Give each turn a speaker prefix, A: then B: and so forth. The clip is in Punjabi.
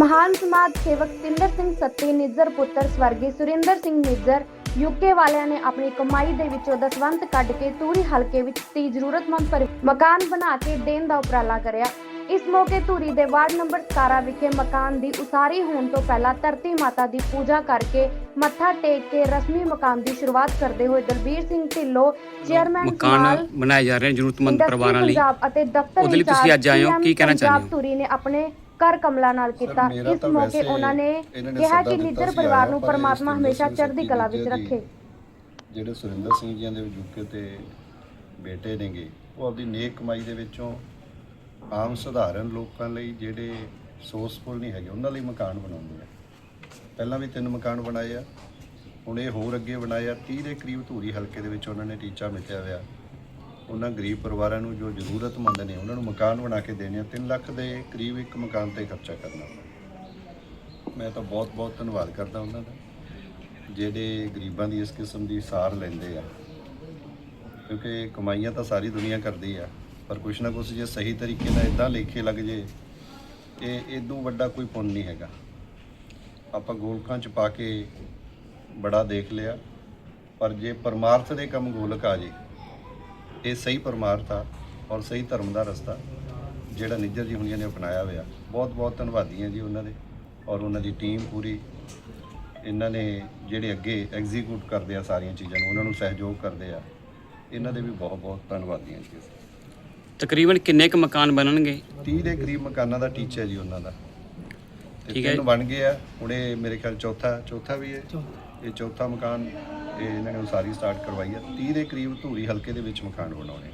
A: ਮਹਾਨ ਸਮਾਜ ਸੇਵਕ ਤਿੰਦਰ ਸਿੰਘ ਸੱਤੀ ਨਿੱਜਰ ਪੁੱਤਰ ਸਵਰਗੀ ਸੁਰਿੰਦਰ ਸਿੰਘ ਨਿੱਜਰ ਯੂਕੇ ਵਾਲਿਆਂ ਨੇ ਆਪਣੀ ਕਮਾਈ ਦੇ ਵਿੱਚੋਂ ਦਸਵੰਤ ਕੱਢ ਕੇ ਤੂਰੀ ਹਲਕੇ ਵਿੱਚ 30 ਜ਼ਰੂਰਤਮੰਦ ਪਰਿ- ਮਕਾਨ ਬਣਾ ਕੇ ਦੇਣ ਦਾ ਉਪਰਾਲਾ ਕਰਿਆ ਇਸ ਮੌਕੇ ਧੂਰੀ ਦੇ ਵਾਰਡ ਨੰਬਰ 17 ਵਿਖੇ ਮਕਾਨ ਦੀ ਉਸਾਰੀ ਹੋਣ ਤੋਂ ਪਹਿਲਾਂ ਧਰਤੀ ਮਾਤਾ ਦੀ ਪੂਜਾ ਕਰਕੇ ਮੱਥਾ ਟੇਕ ਕੇ ਰਸਮੀ ਮਕਾਨ ਦੀ ਸ਼ੁਰੂਆਤ ਕਰਦੇ ਹੋਏ ਦਲਬੀਰ ਸਿੰਘ ਢਿੱਲੋਂ ਚੇਅਰਮੈਨ
B: ਮਕਾਨ ਬਣਾਏ ਜਾ ਰਹੇ ਨੇ ਜ਼ਰੂਰਤਮੰਦ ਪਰਿਵਾਰਾਂ ਲਈ
A: ਪੰਜਾਬ ਅਤੇ ਦਫ਼ਤਰ
B: ਉਹਦੇ ਲਈ ਤੁਸੀਂ ਅੱਜ ਆਏ ਹੋ, ਕੀ ਕਹਿਣਾ ਚਾਹੁੰਦੇ ਹੋ?
A: ਧੂਰੀ ਨੇ ਆਪਣੇ ਕਰ ਕਮਲਾ ਨਾਲ ਕੀਤਾ। ਇਸ ਮੌਕੇ ਉਹਨਾਂ ਨੇ ਕਿਹਾ ਕਿ ਨਿੱਜਰ ਪਰਿਵਾਰ ਨੂੰ ਪਰਮਾਤਮਾ ਹਮੇਸ਼ਾ ਚੜ੍ਹਦੀ ਕਲਾ ਵਿੱਚ
C: ਜੀ,
A: ਰੱਖੇ।
C: ਜਿਹੜੇ ਸੁਰਿੰਦਰ ਸਿੰਘ ਜੀਆਂ ਦੇ ਯੂਕੇ ਤੇ ਬੇਟੇ ਨੇਗੇ ਉਹ ਆਪਦੀ ਨੇਕ ਕਮਾਈ ਦੇ ਵਿੱਚੋਂ ਆਮ ਸਧਾਰਨ ਲੋਕਾਂ ਲਈ ਜਿਹੜੇ ਸੋਰਸਫੁਲ ਨਹੀਂ ਹੈਗੇ ਉਹਨਾਂ ਲਈ ਮਕਾਨ ਬਣਾਉਂਦੇ ਆ। ਪਹਿਲਾਂ ਵੀ ਤਿੰਨ ਮਕਾਨ ਬਣਾਏ ਆ ਹੁਣ ਇਹ ਹੋਰ ਅੱਗੇ ਬਣਾਏ ਆ। 30 ਦੇ ਕਰੀਬ ਧੂਰੀ ਹਲਕੇ ਦੇ ਵਿੱਚ ਉਹਨਾਂ ਨੇ ਟੀਚਾ ਮਿੱਥਿਆ ਹੋਇਆ। ਉਹਨਾਂ ਗਰੀਬ ਪਰਿਵਾਰਾਂ ਨੂੰ ਜੋ ਜ਼ਰੂਰਤਮੰਦ ਨੇ, ਉਹਨਾਂ ਨੂੰ ਮਕਾਨ ਬਣਾ ਕੇ ਦੇਣੇ ਆ 3 ਲੱਖ ਦੇ ਕਰੀਬ ਇੱਕ ਮਕਾਨ ਤੇ ਖਰਚਾ ਕਰਨਾ। ਮੈਂ ਤਾਂ ਬਹੁਤ ਬਹੁਤ ਧੰਨਵਾਦ ਕਰਦਾ ਉਹਨਾਂ ਦਾ, ਜਿਹੜੇ ਗਰੀਬਾਂ ਦੀ ਇਸ ਕਿਸਮ ਦੀ ਸਾਰ ਲੈਂਦੇ ਆ। ਕਿਉਂਕਿ ਕਮਾਈਆਂ ਤਾਂ ਸਾਰੀ ਦੁਨੀਆ ਕਰਦੀ ਆ, ਪਰ ਕੁਛ ਨਾ ਕੁਛ ਜੇ ਸਹੀ ਤਰੀਕੇ ਨਾਲ ਇਦਾਂ ਲੇਖੇ ਲੱਗ ਜੇ, ਇਹ ਇਦੋਂ ਵੱਡਾ ਕੋਈ ਪੁੰਨ ਨਹੀਂ ਹੈਗਾ। ਆਪਾਂ ਗੋਲਕਾਂ ਚ ਪਾ ਕੇ ਬੜਾ ਦੇਖ ਲਿਆ, ਪਰ ਜੇ ਪਰਮਾਰਥ ਦੇ ਕੰਮ ਗੋਲਕ ਆ ਜੇ ਇਹ ਸਹੀ ਪਰਮਾਰਥ ਆ ਔਰ ਸਹੀ ਧਰਮ ਦਾ ਰਸਤਾ ਜਿਹੜਾ ਨਿੱਜਰ ਜੀ ਹੁਣੀਆਂ ਨੇ ਅਪਣਾਇਆ ਹੋਇਆ। ਬਹੁਤ ਬਹੁਤ ਧੰਨਵਾਦੀ ਹਾਂ ਜੀ ਉਹਨਾਂ ਦੇ ਔਰ ਉਹਨਾਂ ਦੀ ਟੀਮ ਪੂਰੀ। ਇਹਨਾਂ ਨੇ ਜਿਹੜੇ ਅੱਗੇ ਐਗਜ਼ੀਕਿਊਟ ਕਰਦੇ ਆ ਸਾਰੀਆਂ ਚੀਜ਼ਾਂ ਨੂੰ ਉਹਨਾਂ ਨੂੰ ਸਹਿਯੋਗ ਕਰਦੇ ਆ। ਇਹਨਾਂ ਦੇ ਵੀ ਬਹੁਤ ਬਹੁਤ ਧੰਨਵਾਦੀ ਹਾਂ ਜੀ।
B: ਤਕਰੀਬਨ ਕਿੰਨੇ ਕੁ ਮਕਾਨ ਬਣਨਗੇ?
C: 30 ਦੇ ਕਰੀਬ ਮਕਾਨਾਂ ਦਾ ਟੀਚਾ ਜੀ ਉਹਨਾਂ ਦਾ।
B: ਠੀਕ ਹੈ
C: ਤਿੰਨ ਬਣ ਗਏ ਆ। ਹੁਣ ਇਹ ਮੇਰੇ ਖਿਆਲ ਚੌਥਾ ਚੌਥਾ ਵੀ ਹੈ। ਇਹ ਚੌਥਾ ਮਕਾਨ ਇਹ ਇਹਨਾਂ ਨੇ ਉਸਾਰੀ ਸਟਾਰਟ ਕਰਵਾਈ ਹੈ। 30 ਦੇ ਕਰੀਬ ਧੂਰੀ ਹਲਕੇ ਦੇ ਵਿੱਚ ਮਕਾਨ ਬਣਾਉਣੇ